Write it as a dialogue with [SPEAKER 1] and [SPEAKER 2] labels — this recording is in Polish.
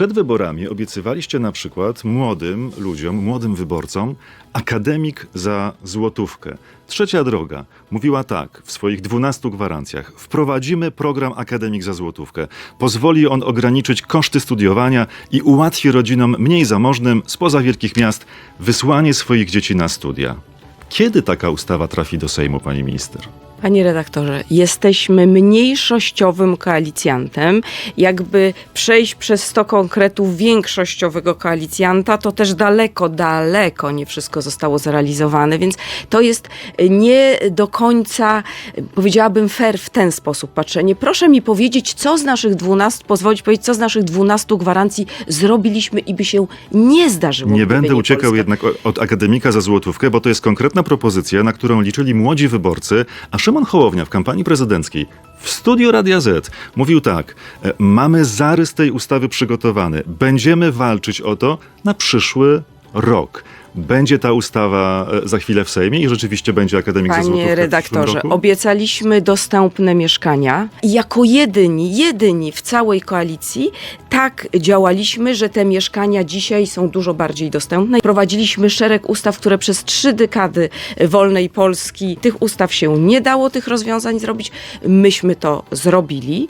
[SPEAKER 1] Przed wyborami obiecywaliście na przykład młodym ludziom, młodym wyborcom akademik za złotówkę. Trzecia droga mówiła tak w swoich 12 gwarancjach. Wprowadzimy program Akademik za złotówkę. Pozwoli on ograniczyć koszty studiowania i ułatwi rodzinom mniej zamożnym spoza wielkich miast wysłanie swoich dzieci na studia. Kiedy taka ustawa trafi do Sejmu, pani minister?
[SPEAKER 2] Panie redaktorze, jesteśmy mniejszościowym koalicjantem. Jakby przejść przez 100 konkretów większościowego koalicjanta, to też daleko, daleko nie wszystko zostało zrealizowane, więc to jest nie do końca, powiedziałabym, fair w ten sposób patrzenie. Proszę mi powiedzieć, co z naszych 12, pozwolić powiedzieć, co z naszych 12 gwarancji zrobiliśmy i by się nie zdarzyło.
[SPEAKER 1] Nie będę uciekał
[SPEAKER 2] Polska.
[SPEAKER 1] jednak od akademika za złotówkę, bo to jest konkretna propozycja, na którą liczyli młodzi wyborcy, a Szymon Hołownia w kampanii prezydenckiej w studio Radia Z mówił tak: e, Mamy zarys tej ustawy przygotowany. Będziemy walczyć o to na przyszły rok. Będzie ta ustawa e, za chwilę w Sejmie i rzeczywiście będzie akademik za
[SPEAKER 2] Panie
[SPEAKER 1] przyszłym
[SPEAKER 2] redaktorze, obiecaliśmy dostępne mieszkania jako jedyni, jedyni w całej koalicji tak działaliśmy, że te mieszkania dzisiaj są dużo bardziej dostępne. Prowadziliśmy szereg ustaw, które przez trzy dekady wolnej Polski tych ustaw się nie dało, tych rozwiązań zrobić. Myśmy to zrobili.